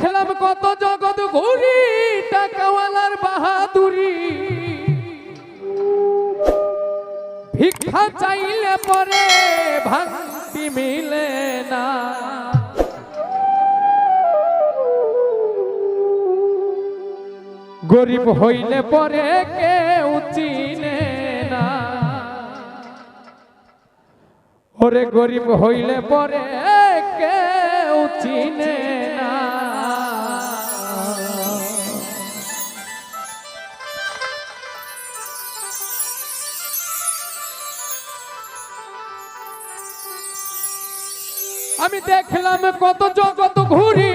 দেখলাম কত জগৎ ঘুরি টাকাওয়ালার বাহাদুরি। ভিক্ষা চাইলে পরে ভাঙতি মিলে না। গরিব হইলে পরে কেউ চিনে না। ওরে গরিব হইলে পরে আমি দেখলাম কত জগত ঘুরি।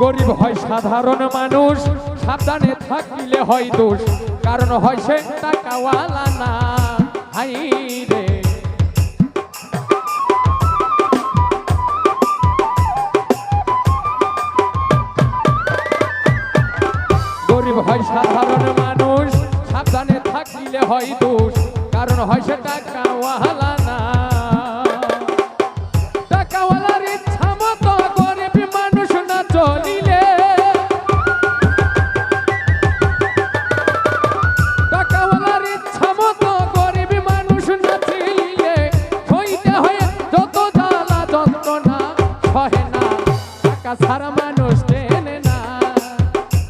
গরিব হয় সাধারণ মানুষ, সাবধানে থাকিলে হয় দোষ। কারণ হয় সে টাকাওয়ালা না। হাই রে। গরিব হয় সাধারণ মানুষ, সাবধানে থাকিলে হয় দোষ। কারণ হয় সে টাকাওয়ালা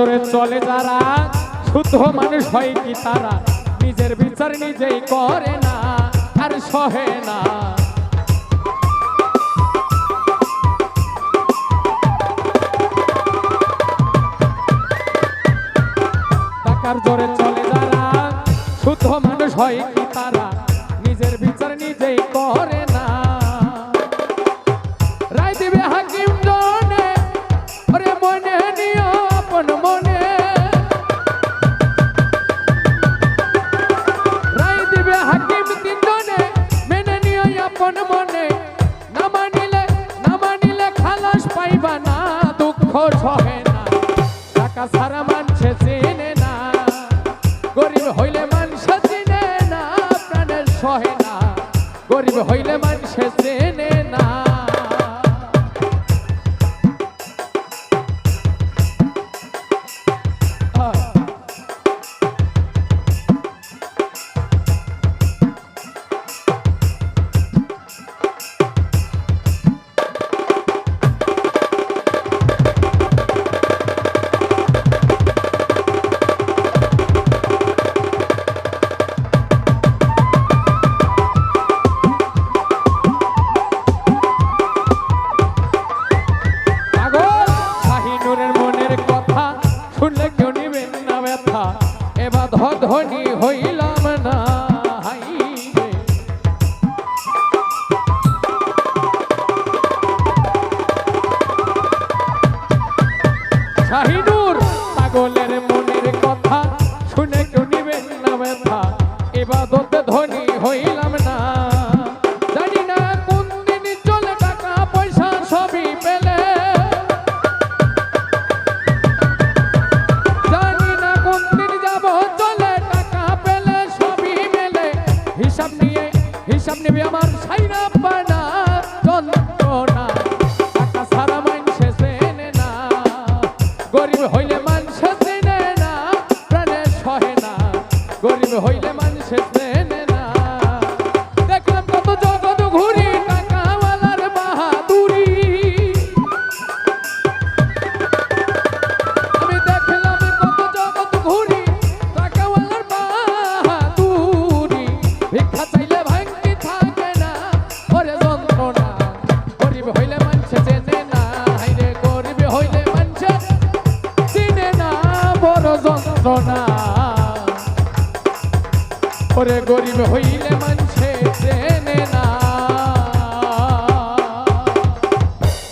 জোরে চলে যারা, শুদ্ধ মানুষ হয় কি তারা? নিজের বিচার নিজেই করে না, আর সহে না। জোরে চলে যারা, শুদ্ধ মানুষ হয় গরিব হইলে মানুষ চিনে না প্রাণের সহে না। গরিব হইলে মানুষ চেনে যন্ত্রণা ওরে গরিব হইলে মানছে